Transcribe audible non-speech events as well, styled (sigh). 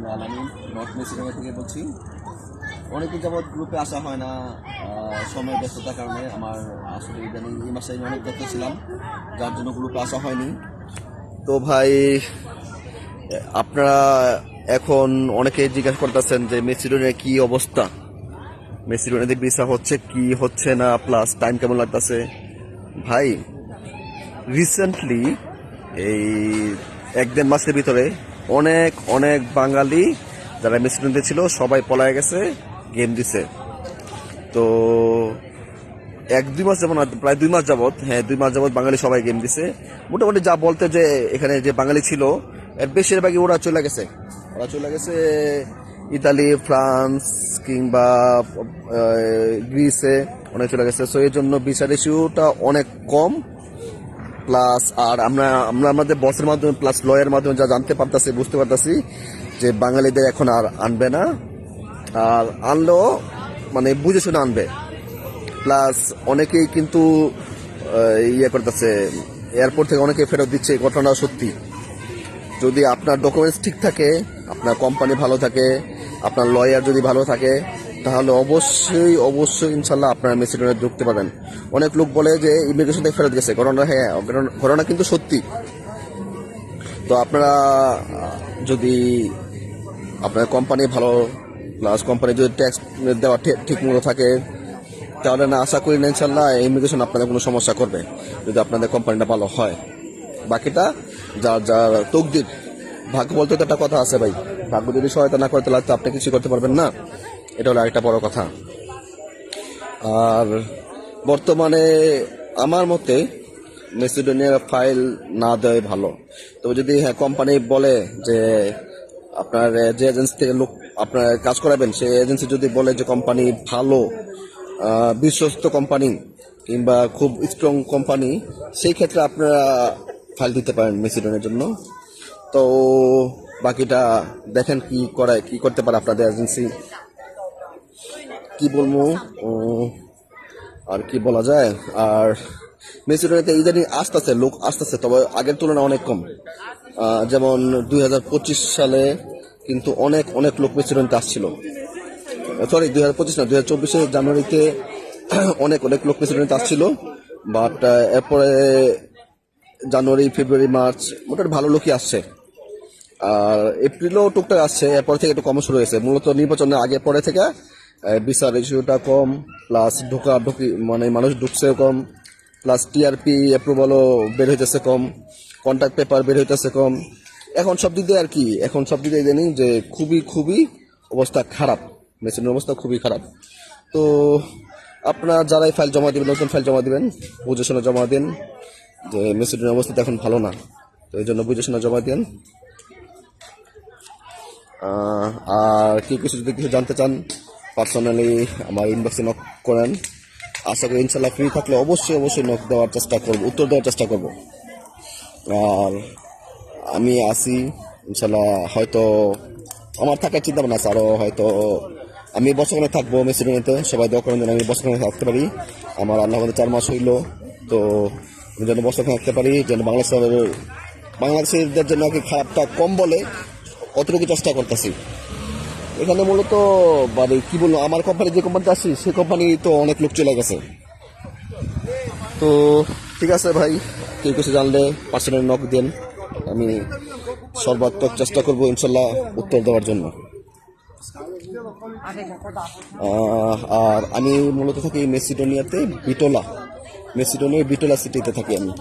আমি আলামিন north Macedonia থেকে বলছি। অনেকদিন যাবৎ গ্রুপে আসা হয় না সময় ব্যস্ততার কারণে আমার আসলে ইদানিং এই মাসে আমি অনেক ব্যস্ত ছিলাম, যার জন্য গ্রুপে আসা হয়নি। তো ভাই, আপনারা এখন অনেকে জিজ্ঞাসা করতেছেন যে মেসিডোনিয়া কি অবস্থা? মেসিডোনিয়াতে ভিসা হচ্ছে কি, হচ্ছে না প্লাস টাইম কেমন লাগতেছে? ভাই রিসেন্টলি এই এক দেড় মাসের ভিতরে অনেক অনেক বাঙালি যারা মেসিডোনিয়াতে ছিল, সবাই পলায় গেছে গেম দিছে। তো এক, দুই মাস যেমন প্রায় দুই মাস যাবত হ্যাঁ দুই মাস যাবৎ বাঙালি সবাই গেম দিছে। মোটামুটি যা বলতে যে এখানে যে বাঙালি ছিল, এর বেশিরভাগই ওরা চলে গেছে। ওরা চলে গেছে ইতালি, ফ্রান্স, কিংবা গ্রিসে অনেক চলে গেছে। সো এই জন্য বিচার ইস্যুটা অনেক কম। প্লাস আর আমরা আমরা আমাদের বসের মাধ্যমে প্লাস লয়ের মাধ্যমে যা জানতে পারতাছি, বুঝতে পারতাছি যে বাঙালিদের এখন আর আনবে না। আর আনলেও মানে বুঝে শুনে আনবে। প্লাস অনেকেই কিন্তু ইয়ে করতেছে এয়ারপোর্ট থেকে অনেকে ফেরত দিচ্ছে এই ঘটনা সত্যি। যদি আপনার ডকুমেন্টস ঠিক থাকে, আপনার কোম্পানি ভালো থাকে, আপনার লয়ার যদি ভালো থাকে তাহলে অবশ্যই অবশ্যই ইনশাল্লাহ আপনার মেসিডোনে ঢুকতে পারবেন। অনেক লোক বলে যে ইমিগ্রেশন থেকে ফেরত গেছে। ঘটনা হ্যাঁ ঘটনা- কিন্তু সত্যি। তো আপনারা যদি আপনার কোম্পানি ভালো প্লাস কোম্পানি যদি ট্যাক্স দেওয়া ঠিক- মতো থাকে, তাহলে না, আশা করি না ইনশাল্লাহ ইমিগ্রেশন আপনাদের কোনো সমস্যা করবে, যদি আপনাদের কোম্পানিটা ভালো হয়। বাকিটা যার যার তকদির। ভাগ্য বলতে তো একটা কথা আছে ভাই। ভাগ্য যদি সহায়তা না করে, তাহলে আপনি কিছু করতে পারবেন না। এটা হলো আরেকটা বড় কথা। আর বর্তমানে আমার মতে মেসিডোনিয়ার ফাইল না দেওয়াই ভালো। তবে যদি হ্যাঁ কোম্পানি বলে যে আপনার যে এজেন্সি থেকে লোক আপনার কাজ করাবেন, সেই এজেন্সি যদি বলে যে কোম্পানি ভালো বিশ্বস্ত কোম্পানি কিংবা খুব স্ট্রং কোম্পানি সেই ক্ষেত্রে আপনারা ফাইল দিতে পারেন মেসিডোনের জন্য। তো বাকিটা দেখেন কি করায়, কি করতে পারে আপনাদের এজেন্সি কি বলব? আর কি বলা যায়? আর মেসিডোনিয়াতে ইদানিং আসতেছে, লোক আসতেছে, তবে আগের তুলনায় অনেক কম। যেমন দু হাজার পঁচিশ সালে কিন্তু অনেক অনেক লোক মেসিডোনিয়াতে আসছিল। সরি দুই হাজার পঁচিশ না, দুই হাজার চব্বিশে জানুয়ারিতে (clears throat) অনেক অনেক লোক মেসিডোনিয়াতে আসছিল। বাট এরপরে জানুয়ারি, ফেব্রুয়ারি, মার্চ মোটামুটি ভালো লোকই আসছে। আর এপ্রিলও টুকটাক আসছে, এরপর থেকে একটু কম শুরু হয়েছে। মূলত নির্বাচনের আগে, পরে থেকে বিচার ইস্যুটা কম প্লাস ঢোকা ঢুকি মানে মানুষ ঢুকছে কম প্লাস টিআরপি অ্যাপ্রুভালও বের হইতেছে কম কন্ট্যাক্ট পেপার বের হইতেছে কম। এখন সব দিক দিয়ে আর কি, এখন সব দিক দিয়ে জানি যে খুবই খুবই অবস্থা খারাপ, মেশিনের অবস্থা খুবই খারাপ। তো আপনারা যারাই ফাইল জমা দিবেন, নতুন ফাইল জমা দিবেন, বুঝে শুনে জমা দিন যে মেশিনের অবস্থা এখন ভালো না, তো এই জন্য বুঝে শুনে জমা দিন। আর কি কিছু যদি কিছু জানতে চান পার্সোনালি আমার ইনবক্সে নক করেন। আশা করি ইনশাল্লাহ ফ্রি থাকলে অবশ্যই অবশ্যই নক দেওয়ার চেষ্টা করব, উত্তর দেওয়ার চেষ্টা করব। আর আমি আসি ইনশাল্লাহ হয়তো আমার থাকার চিন্তা ভাবনা আছে আরও হয়তো আমি বছরখানে থাকব মেসিডোনিয়াতে, সবাই দোয়া করেন যেন আমি বছরখানে থাকতে পারি। আমার আল্লাহ চার মাস হইল, তো আমি যেন বছরখানে থাকতে পারি, যেন বাংলাদেশের বাংলাদেশের জন্য আর কি খারাপটা কম বলে, অতটুকু চেষ্টা করতেছি। এখানে মূলত মানে কি বলব, আমার কোম্পানি যে কোম্পানিতে আসছি সেই কোম্পানি তো অনেক লোক চলে গেছে। তো ঠিক আছে ভাই, কেউ কিছু জানলে পার্সোনাল নক দেন। আমি সর্বাত্মক চেষ্টা করব ইনশাল্লাহ উত্তর দেওয়ার জন্য। আর আমি মূলত থাকি মেসিডোনিয়াতে, বিটোলা। মেসিডোনিয়ার বিটোলা সিটিতে থাকি আমি।